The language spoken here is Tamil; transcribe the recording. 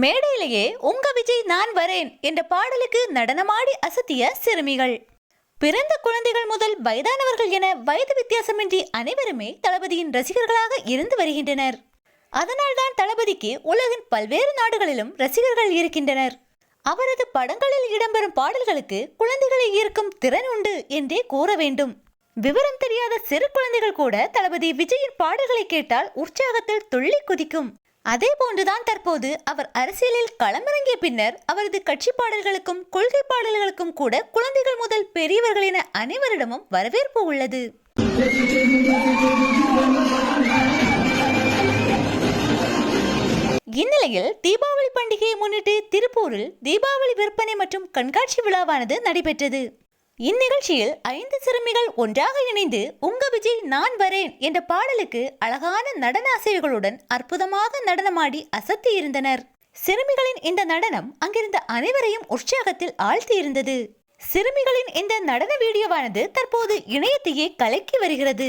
மேடையிலேயே உங்க விஜய் நான் வரேன் என்ற பாடலுக்கு நடனமாடி அசத்திய சிறுமிகள். பிறந்த குழந்தைகள் முதல் வயதானவர்கள் என வயது வித்தியாசமின்றி அனைவருமே தளபதியின் ரசிகர்களாக இருந்து வருகின்றனர். அதனால்தான் தளபதிக்கு உலகின் பல்வேறு நாடுகளிலும் ரசிகர்கள் இருக்கின்றனர். அவரது படங்களில் இடம்பெறும் பாடல்களுக்கு குழந்தைகளை ஈர்க்கும் திறன் உண்டு என்றே கூற வேண்டும். விவரம் தெரியாத சிறு குழந்தைகள் கூட தளபதி விஜயின் பாடல்களை கேட்டால் உற்சாகத்தில் துள்ளி குதிக்கும். அதே போன்றுதான் தற்போது அவர் அரசியலில் களமிறங்கிய பின்னர் அவரது கட்சி பாடல்களுக்கும் கொள்கை பாடல்களுக்கும் கூட குழந்தைகள் முதல் பெரியவர்கள் என அனைவரிடமும் வரவேற்பு உள்ளது. இந்நிலையில் தீபாவளி பண்டிகையை முன்னிட்டு திருப்பூரில் தீபாவளி விற்பனை மற்றும் கண்காட்சி விழாவானது நடைபெற்றது. இந்நிகழ்ச்சியில் ஐந்து சிறுமிகள் ஒன்றாக இணைந்து உங்க விஜய் நான் வரேன் என்ற பாடலுக்கு அழகான நடன அசைவுகளுடன் அற்புதமாக நடனமாடி அசத்தி இருந்தனர். சிறுமிகளின் இந்த நடனம் அங்கிருந்த அனைவரையும் உற்சாகத்தில் ஆழ்த்தி இருந்தது சிறுமிகளின் இந்த நடன வீடியோவானது தற்போது இணையத்தையே கலக்கி வருகிறது.